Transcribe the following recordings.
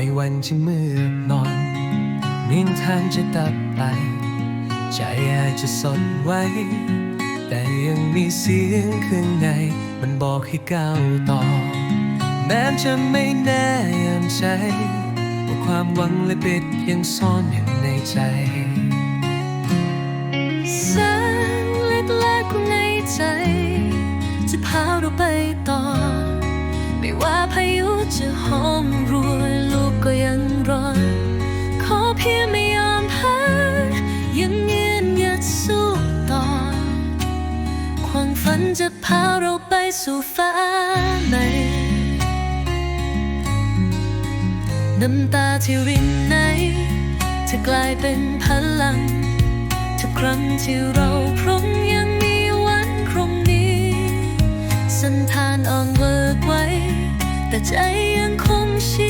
ไม่วันที่มืดนอนมินทางจะดับไป ใจอาจจะสนไว้ แต่ยังมีเสียงข้างใน มันบอกให้ก้าวต่อ แม้จะไม่แน่ยามใจว่าความหวังและปิดยังซ่อนอยู่ในใจแสงเล็กๆในใจ จะพาเราไปต่อ ไม่ว่าพายุจะห จะพาเราไปสู่ฟ้าใหม่น้ำตาที่รินไหนจะกลายเป็นพลังทุกครั้งที่เราพร้อมยังมีวันพรุ่งนี้สันทานอ่อนเวิร์กไว้ แต่ใจยังคงชื่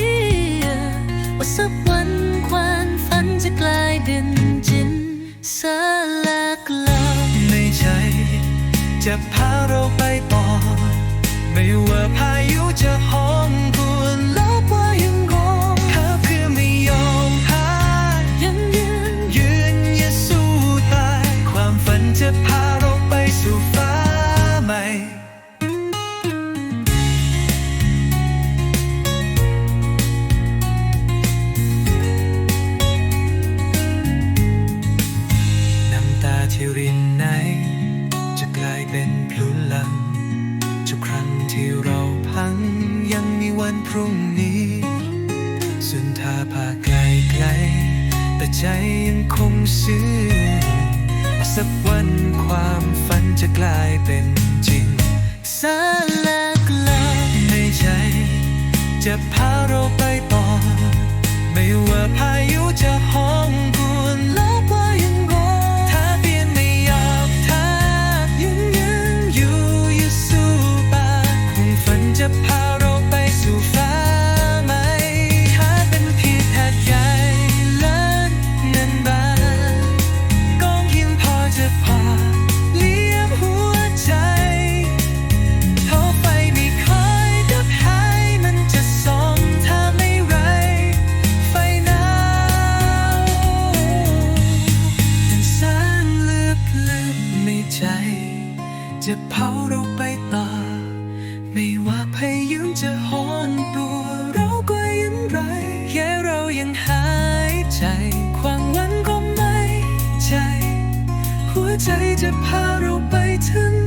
จะพาเราไปต่อ ไม่ว่าพาายเป็นพลุลังทุกครั้งที่เราพังยังมีวันพรุ่งนี้สุนทาพาไกลไกล แต่ใจยังคงซื่อสักวันความฝันจะกลายเป็นจริงสลากลาไม่ใช่จะพาเราไปต่อ ไม่ว่าพายุจะหม จะเผาเราไปต่อ ไม่ว่าพายุจะหอนตัวเราก็ยังไรแค่เรายังหายใจความหวังก็ไม่ใจ หัวใจจะพาเราไปถึง